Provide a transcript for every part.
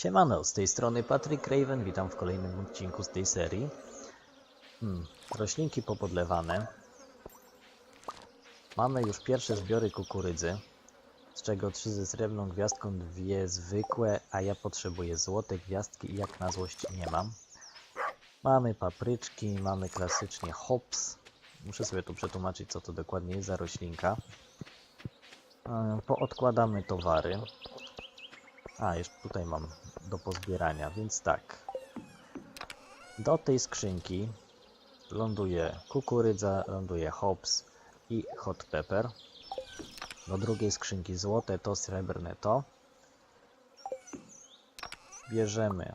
Siemano, z tej strony Patrick Raven, witam w kolejnym odcinku z tej serii. Hmm, roślinki popodlewane. Mamy już pierwsze zbiory kukurydzy, z czego trzy ze srebrną gwiazdką, dwie zwykłe, a ja potrzebuję złote gwiazdki i jak na złość nie mam. Mamy papryczki, mamy klasycznie hops. Muszę sobie tu przetłumaczyć, co to dokładnie jest za roślinka. E, Poodkładamy towary. A, jeszcze tutaj mam do pozbierania, więc tak. Do tej skrzynki ląduje kukurydza, ląduje hops i hot pepper. Do drugiej skrzynki złote to, srebrne to. Bierzemy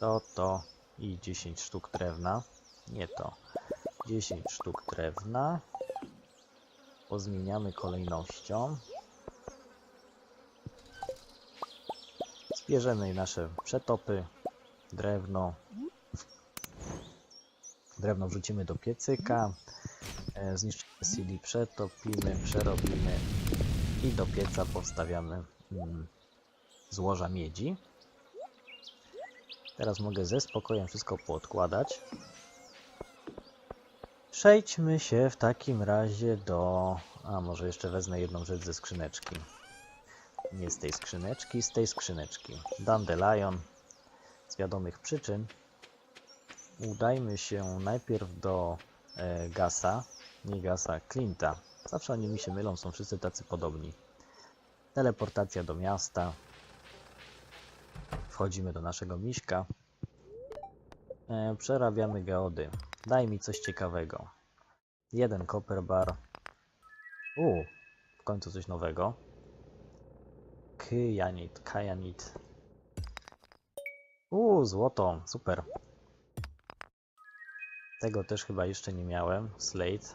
to, to i 10 sztuk drewna. Nie to. 10 sztuk drewna. Pozmieniamy kolejnością. Zbierzemy nasze przetopy, drewno. Drewno wrzucimy do piecyka, e, zniszczymy CD, przetopimy, przerobimy i do pieca powstawiamy mm, złoża miedzi. Teraz mogę ze spokojem wszystko poodkładać. Przejdźmy się w takim razie do... A może jeszcze wezmę jedną rzecz ze skrzyneczki. Nie z tej skrzyneczki, z tej skrzyneczki. Dandelion. Z wiadomych przyczyn. Udajmy się najpierw do e, Gasa. Nie Gasa, Clint'a. Zawsze oni mi się mylą, są wszyscy tacy podobni. Teleportacja do miasta. Wchodzimy do naszego miśka. E, przerabiamy geody. Daj mi coś ciekawego. Jeden copper bar. U, w końcu coś nowego. Kyanit, Kyanit. Uuu, złoto, super. Tego też chyba jeszcze nie miałem. Slate.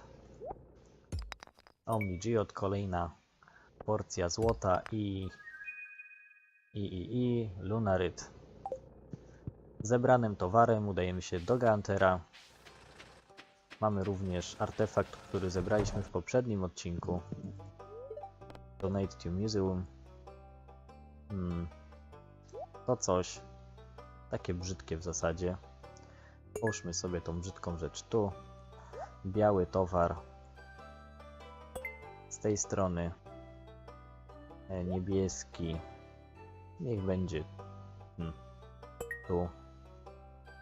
Omni Geode, kolejna porcja złota i... I, i, i lunaryt. Zebranym towarem udajemy się do Gantera. Mamy również artefakt, który zebraliśmy w poprzednim odcinku. Donate to Museum. Hmm. To coś. Takie brzydkie w zasadzie. Połóżmy sobie tą brzydką rzecz tu. Biały towar. Z tej strony. E, Niebieski. Niech będzie hmm. tu.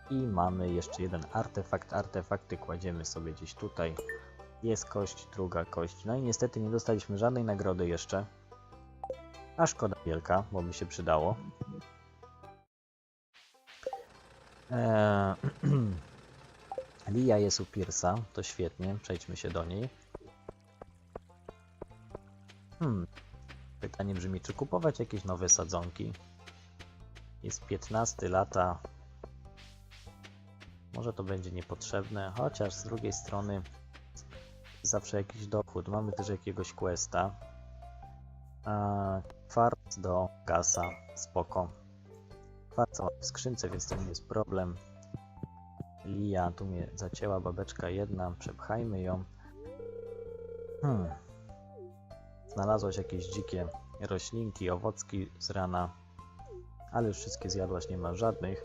I mamy jeszcze jeden artefakt. Artefakty kładziemy sobie gdzieś tutaj. Jest kość, druga kość. No i niestety nie dostaliśmy żadnej nagrody jeszcze. A szkoda wielka, bo by się przydało. Eee, Lia jest u Piersa, to świetnie, przejdźmy się do niej. Hmm. Pytanie brzmi, czy kupować jakieś nowe sadzonki? Jest 15 lata. Może to będzie niepotrzebne, chociaż z drugiej strony zawsze jakiś dochód. Mamy też jakiegoś questa. A, Kwarc do gasa, spoko. Kwarca w skrzynce, więc to nie jest problem. Lia, tu mnie zacięła babeczka jedna, przepchajmy ją. Hmm. Znalazłaś jakieś dzikie roślinki, owocki z rana, ale już wszystkie zjadłaś, nie ma żadnych.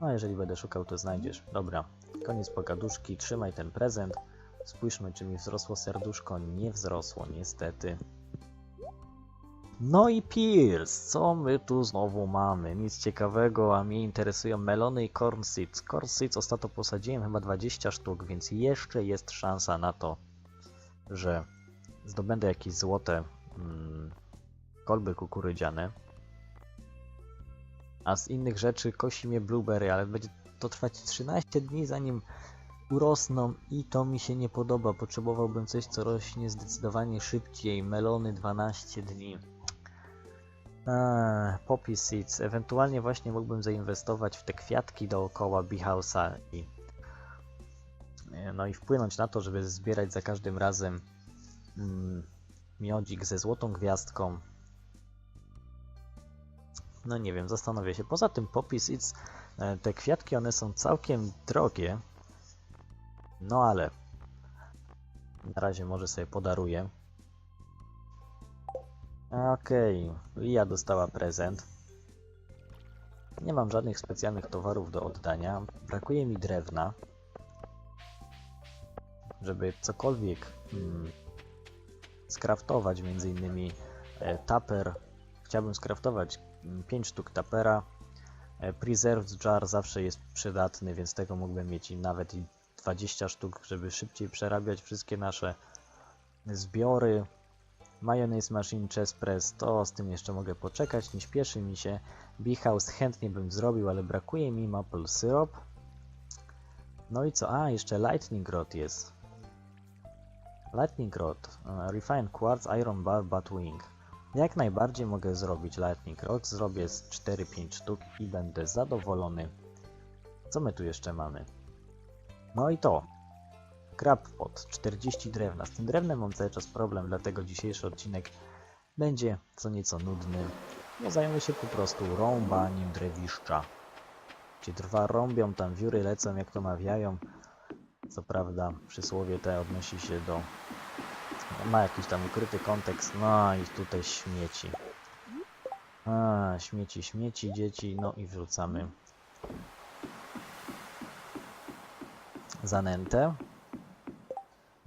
No, jeżeli będę szukał, to znajdziesz. Dobra, koniec pogaduszki, trzymaj ten prezent. Spójrzmy, czy mi wzrosło serduszko. Nie wzrosło, niestety. No i Pierce, co my tu znowu mamy? Nic ciekawego, a mnie interesują melony i corn seeds. Corn seeds ostatnio posadziłem chyba 20 sztuk, więc jeszcze jest szansa na to, że zdobędę jakieś złote mm, kolby kukurydziane. A z innych rzeczy kosi mnie blueberry, ale będzie to trwać 13 dni zanim urosną i to mi się nie podoba. Potrzebowałbym coś, co rośnie zdecydowanie szybciej. Melony 12 dni. Eee, poppy seeds. Ewentualnie właśnie mógłbym zainwestować w te kwiatki dookoła Beehouse'a i e, no i wpłynąć na to, żeby zbierać za każdym razem mm, miodzik ze złotą gwiazdką. No nie wiem, zastanowię się. Poza tym poppy seeds, e, te kwiatki one są całkiem drogie. No ale na razie może sobie podaruję. Okej, Lia dostała prezent. Nie mam żadnych specjalnych towarów do oddania. Brakuje mi drewna, żeby cokolwiek mm, skraftować, między innymi e, taper. Chciałbym skraftować 5 sztuk tapera. E, Preserved jar zawsze jest przydatny, więc tego mógłbym mieć nawet i 20 sztuk, żeby szybciej przerabiać wszystkie nasze zbiory. Mayonnaise Machine Chest Press, to z tym jeszcze mogę poczekać, nie śpieszy mi się. Bee House chętnie bym zrobił, ale brakuje mi Maple Syrup. No i co? A, jeszcze Lightning Rod jest. Lightning Rod, e, Refined Quartz, Iron Bar, Batwing. Jak najbardziej mogę zrobić Lightning Rod, zrobię z 4-5 sztuk i będę zadowolony. Co my tu jeszcze mamy? No i to. Crab pot, 40 drewna. Z tym drewnem mam cały czas problem, dlatego dzisiejszy odcinek będzie co nieco nudny. No zajmę się po prostu rąbaniem drewiszcza. Gdzie drwa rąbią, tam wióry lecą, jak to mawiają. Co prawda przysłowie te odnosi się do... Ma jakiś tam ukryty kontekst. No i tutaj śmieci. A, śmieci, śmieci, dzieci. No i wrzucamy zanętę.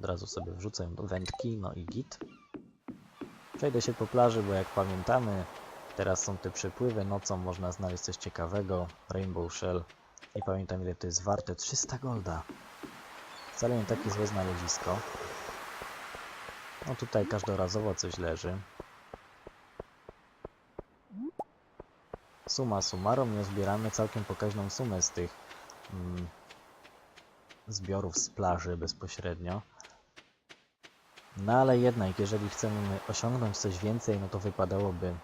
Razu sobie wrzucę wędki, no i git. Przejdę się po plaży, bo jak pamiętamy, teraz są te przepływy, nocą można znaleźć coś ciekawego. Rainbow Shell. Nie pamiętam ile to jest warte. 300 golda. Wcale nie takie złe znalezisko. No tutaj każdorazowo coś leży. Suma summarum, nie zbieramy całkiem pokaźną sumę z tych mm, zbiorów z plaży bezpośrednio. No ale jednak, jeżeli chcemy osiągnąć coś więcej, no to wypadałoby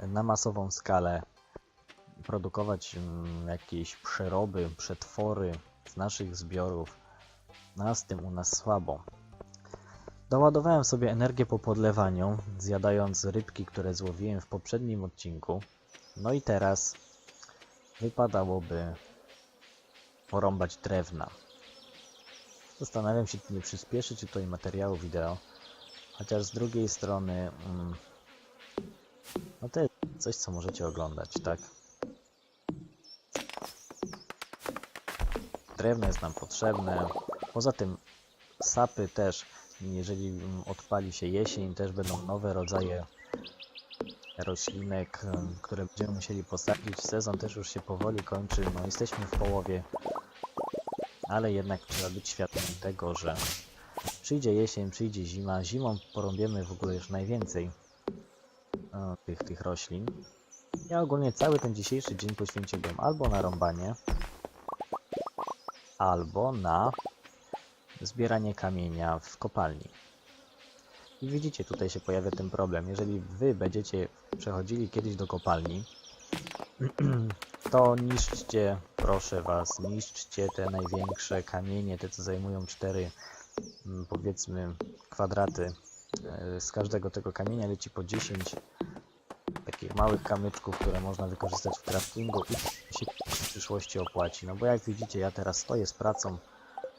na masową skalę produkować mm, jakieś przeroby, przetwory z naszych zbiorów. No a z tym u nas słabo. Doładowałem sobie energię po podlewaniu, zjadając rybki, które złowiłem w poprzednim odcinku. No i teraz wypadałoby porąbać drewna. Zastanawiam się, czy nie przyspieszyć tutaj materiału wideo. Chociaż z drugiej strony, mm, no to jest coś, co możecie oglądać, tak? Drewno jest nam potrzebne. Poza tym sapy też, jeżeli mm, odpali się jesień, też będą nowe rodzaje roślinek, em, które będziemy musieli posadzić. Sezon też już się powoli kończy, no jesteśmy w połowie, ale jednak trzeba być świadomym tego, że przyjdzie jesień, przyjdzie zima. Zimą porąbiemy w ogóle już najwięcej e, tych, tych roślin. Ja ogólnie cały ten dzisiejszy dzień poświęciłbym albo na rąbanie, albo na zbieranie kamienia w kopalni. I widzicie, tutaj się pojawia ten problem. Jeżeli wy będziecie przechodzili kiedyś do kopalni, to niszczcie, proszę was, niszczcie te największe kamienie, te co zajmują 4 mm, powiedzmy kwadraty. E, Z każdego tego kamienia leci po 10 takich małych kamyczków, które można wykorzystać w craftingu i się w przyszłości opłaci. No bo jak widzicie, ja teraz stoję z pracą,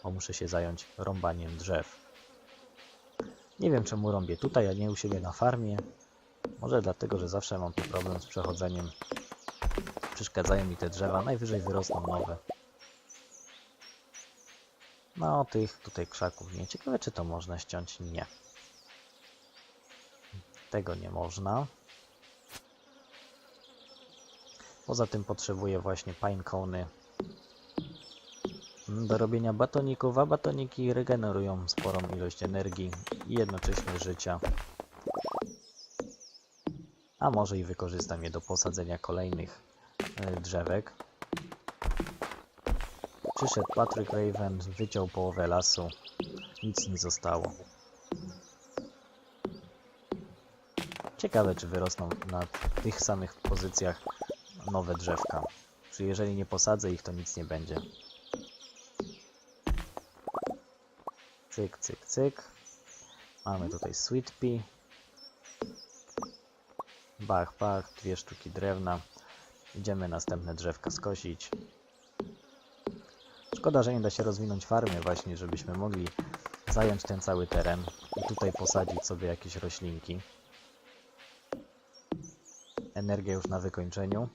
bo muszę się zająć rąbaniem drzew. Nie wiem czemu rąbię tutaj, a nie u siebie na farmie. Może dlatego, że zawsze mam tu problem z przechodzeniem. Przeszkadzają mi te drzewa, najwyżej wyrosną nowe. No, tych tutaj krzaków nie. Ciekawe, czy to można ściąć? Nie. Tego nie można. Poza tym potrzebuję właśnie pinecony do robienia batoników, a batoniki regenerują sporą ilość energii i jednocześnie życia. A może i wykorzystam je do posadzenia kolejnych e, drzewek. Przyszedł Patrick Raven, wyciął połowę lasu, nic nie zostało. Ciekawe, czy wyrosną na tych samych pozycjach nowe drzewka. Czy jeżeli nie posadzę ich, to nic nie będzie. Cyk, cyk, cyk. Mamy tutaj sweet pea. Bach, bach, dwie sztuki drewna. Idziemy następne drzewka skosić. Szkoda, że nie da się rozwinąć farmy właśnie, żebyśmy mogli zająć ten cały teren i tutaj posadzić sobie jakieś roślinki. Energia już na wykończeniu.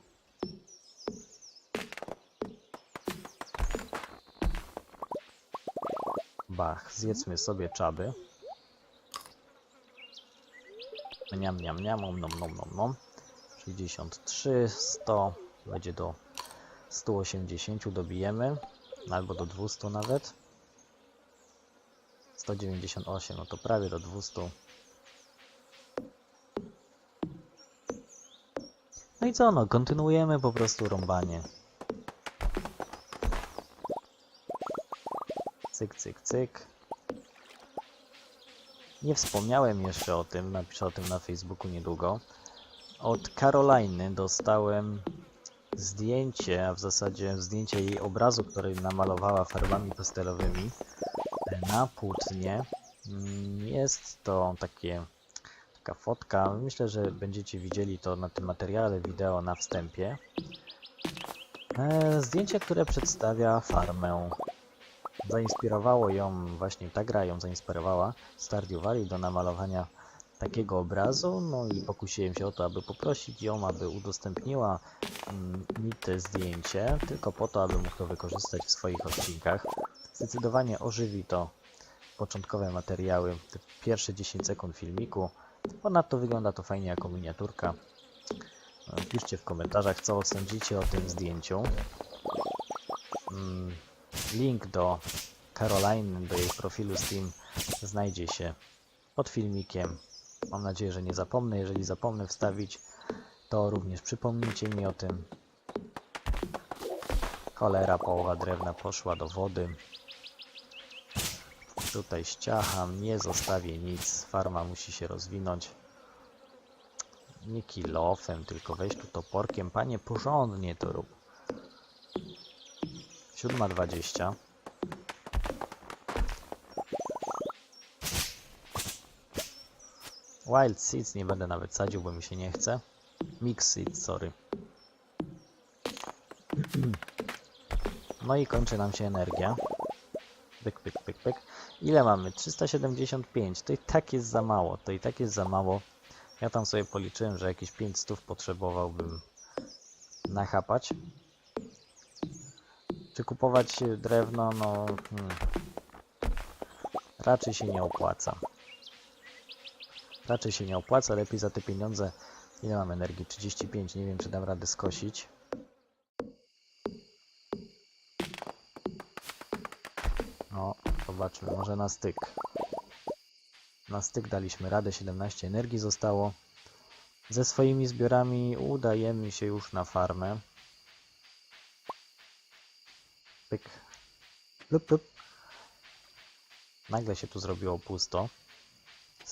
Bach, zjedzmy sobie czaby. Mniam, mniam, mniam, nom, nom, nom, nom. 63, 100, będzie do 180, dobijemy albo do 200 nawet. 198, no to prawie do 200. No i co, no, kontynuujemy po prostu rąbanie. Cyk, cyk, cyk. Nie wspomniałem jeszcze o tym, napiszę o tym na Facebooku niedługo. Od Karoliny dostałem zdjęcie, a w zasadzie zdjęcie jej obrazu, który namalowała farbami pastelowymi na płótnie. Mm, Jest to takie, taka fotka. Myślę, że będziecie widzieli to na tym materiale wideo na wstępie. E, Zdjęcie, które przedstawia farmę. Zainspirowało ją, właśnie ta gra ją zainspirowała, Stardew Valley do namalowania takiego obrazu, no i pokusiłem się o to, aby poprosić ją, aby udostępniła mm, mi te zdjęcie, tylko po to, aby mógł to wykorzystać w swoich odcinkach. Zdecydowanie ożywi to początkowe materiały, te pierwsze 10 sekund filmiku. Ponadto wygląda to fajnie jako miniaturka. E, Piszcie w komentarzach, co sądzicie o tym zdjęciu. Mm, Link do Caroline, do jej profilu Steam znajdzie się pod filmikiem. Mam nadzieję, że nie zapomnę. Jeżeli zapomnę wstawić, to również przypomnijcie mi o tym. Cholera, połowa drewna poszła do wody. Tutaj ściacham, nie zostawię nic. Farma musi się rozwinąć. Nie kilofem, tylko weź tu toporkiem. Panie, porządnie to rób. 7.20. Wild Seeds nie będę nawet sadził, bo mi się nie chce. Mix Seeds, sorry. No i kończy nam się energia. Pyk, pyk, pyk, pyk. Ile mamy? 375. To i tak jest za mało. To i tak jest za mało. Ja tam sobie policzyłem, że jakieś 500 potrzebowałbym nachapać. Czy kupować drewno? No, hmm. raczej się nie opłaca. Raczej się nie opłaca, lepiej za te pieniądze. Ile mam energii? 35. Nie wiem, czy dam radę skosić. No, zobaczmy, może na styk. Na styk daliśmy radę, 17 energii zostało. Ze swoimi zbiorami udajemy się już na farmę. Pyk. Lup, lup. Nagle się tu zrobiło pusto.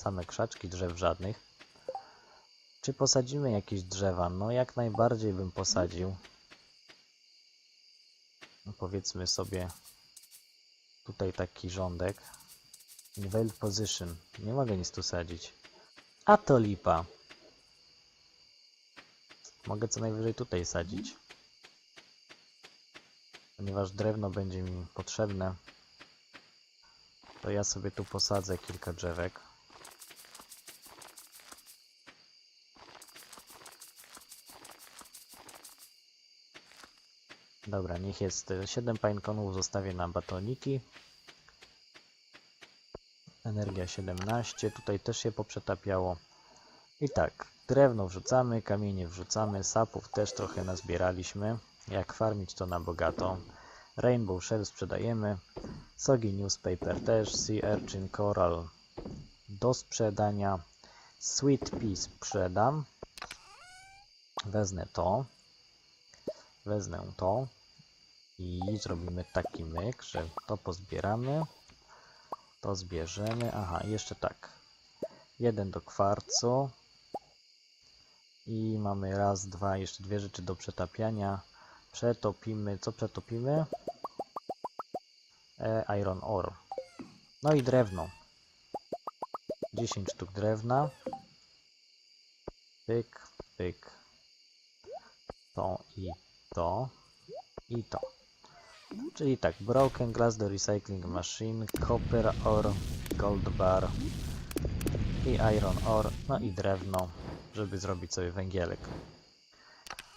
Same krzaczki, drzew żadnych. Czy posadzimy jakieś drzewa? No jak najbardziej bym posadził. No powiedzmy sobie tutaj taki rządek. Invade position. Nie mogę nic tu sadzić. A to lipa. Mogę co najwyżej tutaj sadzić. Ponieważ drewno będzie mi potrzebne, to ja sobie tu posadzę kilka drzewek. Dobra, niech jest 7 pineconów zostawię na batoniki. Energia 17, tutaj też się poprzetapiało. I tak, drewno wrzucamy, kamienie wrzucamy, sapów też trochę nazbieraliśmy. Jak farmić to na bogato. Rainbow Shell sprzedajemy. Sogi Newspaper też, Sea Urchin Coral do sprzedania. Sweet Pea sprzedam. Wezmę to. Wezmę to. I zrobimy taki myk, że to pozbieramy. To zbierzemy. Aha, jeszcze tak. Jeden do kwarcu. I mamy raz, dwa, jeszcze dwie rzeczy do przetapiania. Przetopimy. Co przetopimy? E, iron ore. No i drewno. 10 sztuk drewna. Pyk, pyk. To i to. I to. Czyli tak, broken glass do recycling machine, copper ore, gold bar i iron ore, no i drewno, żeby zrobić sobie węgielek.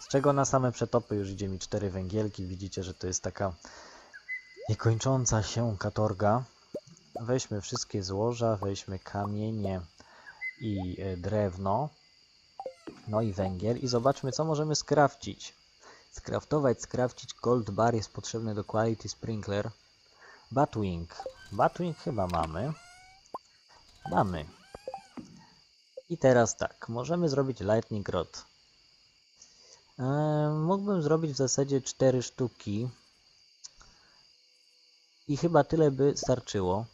Z czego na same przetopy już idzie mi 4 węgielki. Widzicie, że to jest taka niekończąca się katorga. weźmy wszystkie złoża, weźmy kamienie i e, drewno, no i węgiel i zobaczmy co możemy skrafcić. Skraftować, skrafcić gold bar jest potrzebny do quality sprinkler. Batwing. Batwing chyba mamy. Mamy. I teraz tak, możemy zrobić lightning rod. Eee, mógłbym zrobić w zasadzie 4 sztuki. I chyba tyle by starczyło.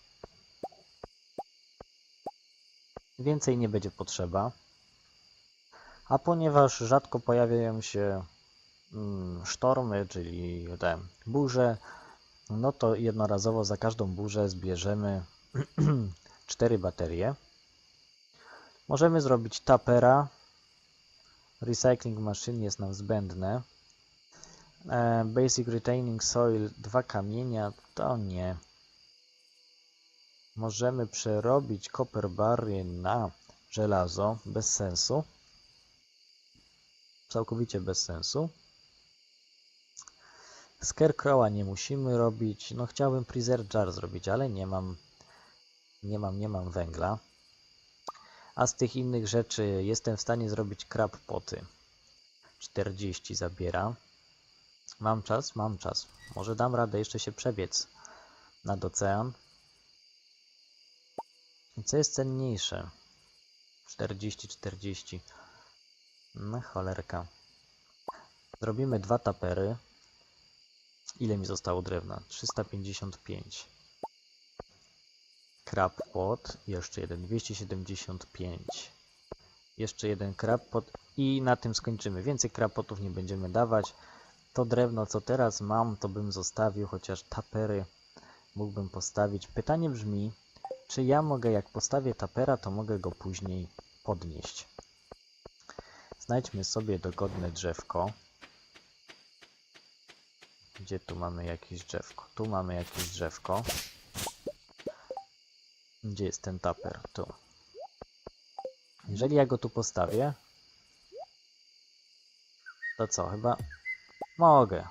Więcej nie będzie potrzeba. A ponieważ rzadko pojawiają się sztormy, czyli te burze, no to jednorazowo za każdą burzę zbierzemy 4 baterie. Możemy zrobić tapera. Recycling machine jest nam zbędne. E, Basic retaining soil, dwa kamienia, to nie. Możemy przerobić copper bary na żelazo, bez sensu. Całkowicie bez sensu. Scarecrowa nie musimy robić. No chciałbym freezer jar zrobić, ale nie mam, nie mam, nie mam węgla. A z tych innych rzeczy jestem w stanie zrobić crab poty. 40 zabiera. Mam czas? Mam czas. Może dam radę jeszcze się przebiec nad ocean. I co jest cenniejsze? 40, 40. No cholerka. Zrobimy dwa tapery. Ile mi zostało drewna? 355. Crab pot. Jeszcze jeden. 275. Jeszcze jeden crab pot. I na tym skończymy. Więcej crab potów nie będziemy dawać. To drewno, co teraz mam, to bym zostawił, chociaż tapery mógłbym postawić. Pytanie brzmi, czy ja mogę, jak postawię tapera, to mogę go później podnieść. Znajdźmy sobie dogodne drzewko. Gdzie tu mamy jakieś drzewko? Tu mamy jakieś drzewko. Gdzie jest ten taper? Tu. Jeżeli ja go tu postawię, to co? Chyba mogę.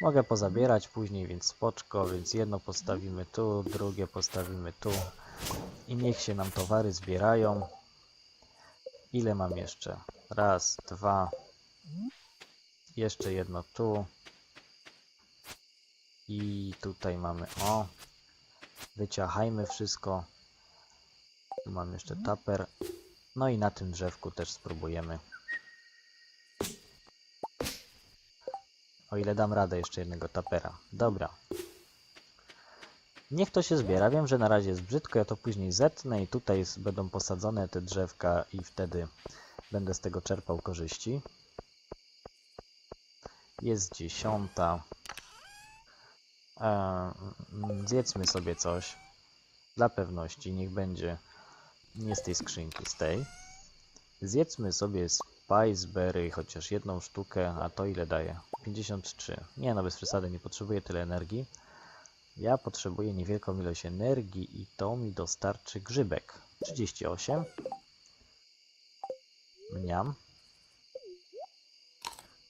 Mogę pozabierać później, więc spoczko, więc jedno postawimy tu, drugie postawimy tu. I niech się nam towary zbierają. Ile mam jeszcze? Raz, dwa. Jeszcze jedno tu. I tutaj mamy, o. Wyciachajmy wszystko. Tu mam jeszcze taper. No i na tym drzewku też spróbujemy. O ile dam radę jeszcze jednego tapera. Dobra. Niech to się zbiera. Wiem, że na razie jest brzydko, ja to później zetnę i tutaj będą posadzone te drzewka i wtedy będę z tego czerpał korzyści. Jest dziesiąta. Eee, mm, zjedzmy sobie coś. Dla pewności, niech będzie nie z tej skrzynki, z tej. Zjedzmy sobie Spiceberry, chociaż jedną sztukę, a to ile daje? 53. Nie no, bez przesady, nie potrzebuję tyle energii. Ja potrzebuję niewielką ilość energii i to mi dostarczy grzybek. 38. Mniam.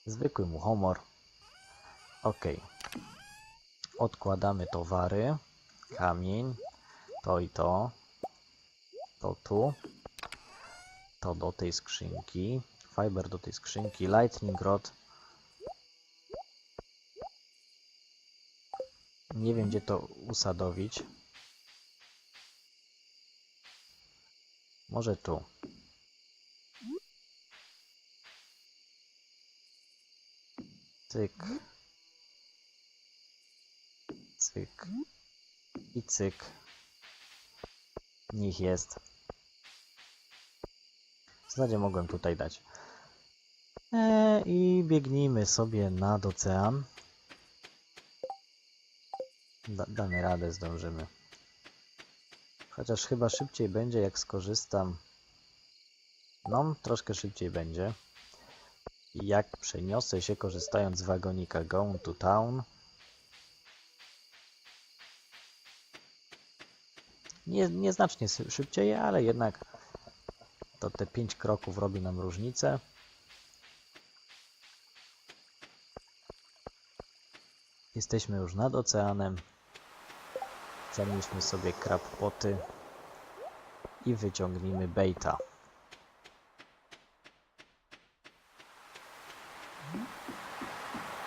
Zwykły muchomor. Ok. Odkładamy towary. Kamień. To i to. To tu. To do tej skrzynki. Fiber do tej skrzynki. Lightning rod. Nie wiem, gdzie to usadowić. Może tu. Cyk. Cyk. I cyk. Niech jest. W zasadzie mogłem tutaj dać. E, I biegnijmy sobie nad ocean. Da, damy radę, zdążymy. Chociaż chyba szybciej będzie, jak skorzystam. No, troszkę szybciej będzie. Jak przeniosę się korzystając z wagonika Go to Town. Nie, nieznacznie szybciej, ale jednak to te 5 kroków robi nam różnicę. Jesteśmy już nad oceanem. Zanieśmy sobie krab poty i wyciągnijmy baita.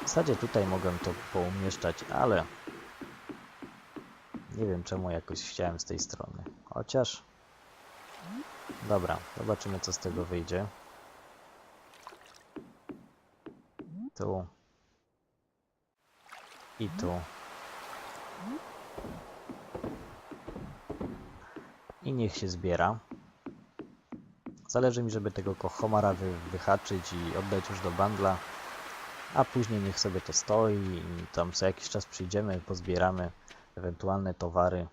W zasadzie tutaj mogłem to poumieszczać, ale nie wiem czemu jakoś chciałem z tej strony. Chociaż dobra, zobaczymy co z tego wyjdzie. Tu i tu. I niech się zbiera. Zależy mi, żeby tego kochomara wy, wyhaczyć i oddać już do bandla. A później niech sobie to stoi i tam co jakiś czas przyjdziemy, pozbieramy ewentualne towary.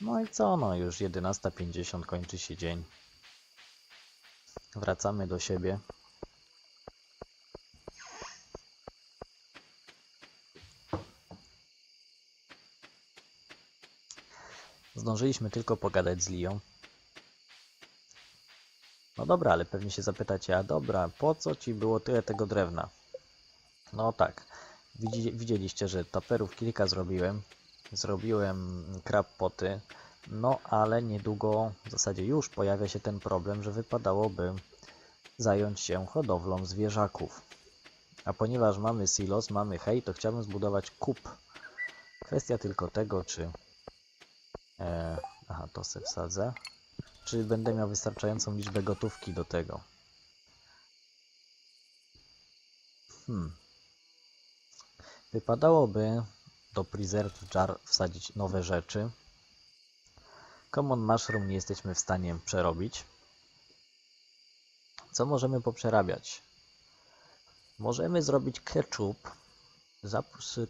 No i co, no już 11.50 kończy się dzień. Wracamy do siebie. Zdążyliśmy tylko pogadać z Lią. No dobra, ale pewnie się zapytacie, a dobra, po co ci było tyle tego drewna? No tak, widzieliście, że taperów kilka zrobiłem. Zrobiłem krab poty. No ale niedługo, w zasadzie już pojawia się ten problem, że wypadałoby zająć się hodowlą zwierzaków. A ponieważ mamy silos, mamy hej, to chciałbym zbudować kup. Kwestia tylko tego, czy... E, aha, to se wsadzę. Czy będę miał wystarczającą liczbę gotówki do tego? Hmm. Wypadałoby do Preserved Jar wsadzić nowe rzeczy. Common Mushroom nie jesteśmy w stanie przerobić. Co możemy poprzerabiać? Możemy zrobić ketchup,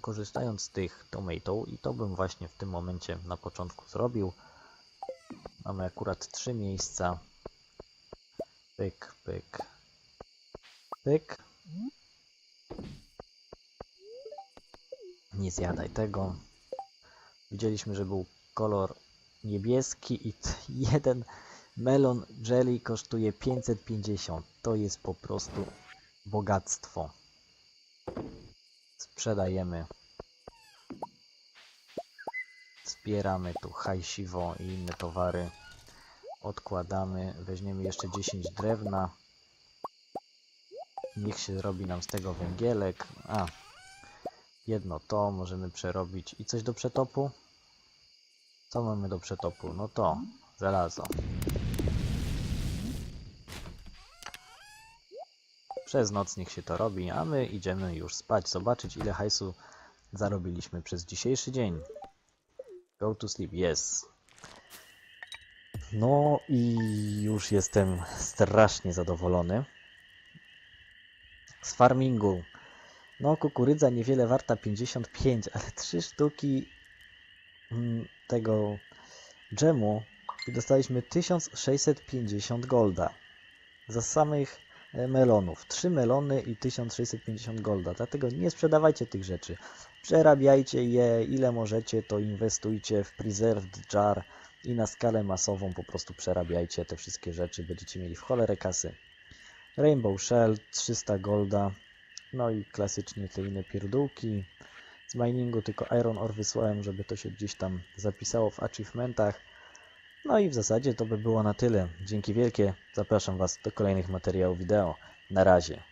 korzystając z tych tomato i to bym właśnie w tym momencie na początku zrobił. Mamy akurat trzy miejsca. Pyk, pyk, pyk. Nie zjadaj tego. Widzieliśmy, że był kolor niebieski i jeden melon jelly kosztuje 550. To jest po prostu bogactwo. Sprzedajemy. Zbieramy tu hajsiwo i inne towary. Odkładamy. Weźmiemy jeszcze 10 drewna. Niech się robi nam z tego węgielek. A, jedno to możemy przerobić. I coś do przetopu? Co mamy do przetopu? No to, żelazo. Przez noc niech się to robi, a my idziemy już spać, zobaczyć ile hajsu zarobiliśmy przez dzisiejszy dzień. Go to sleep, yes. No i już jestem strasznie zadowolony. Z farmingu. No kukurydza niewiele warta 55, ale 3 sztuki mm, tego dżemu i dostaliśmy 1650 golda. Za samych e, melonów. 3 melony i 1650 golda. Dlatego nie sprzedawajcie tych rzeczy. Przerabiajcie je ile możecie, to inwestujcie w Preserved Jar i na skalę masową po prostu przerabiajcie te wszystkie rzeczy. Będziecie mieli w cholerę kasy. Rainbow Shell 300 golda. No i klasycznie te inne pierdółki. Z miningu tylko Iron Ore wysłałem, żeby to się gdzieś tam zapisało w achievementach. No i w zasadzie to by było na tyle. Dzięki wielkie. Zapraszam Was do kolejnych materiałów wideo. Na razie.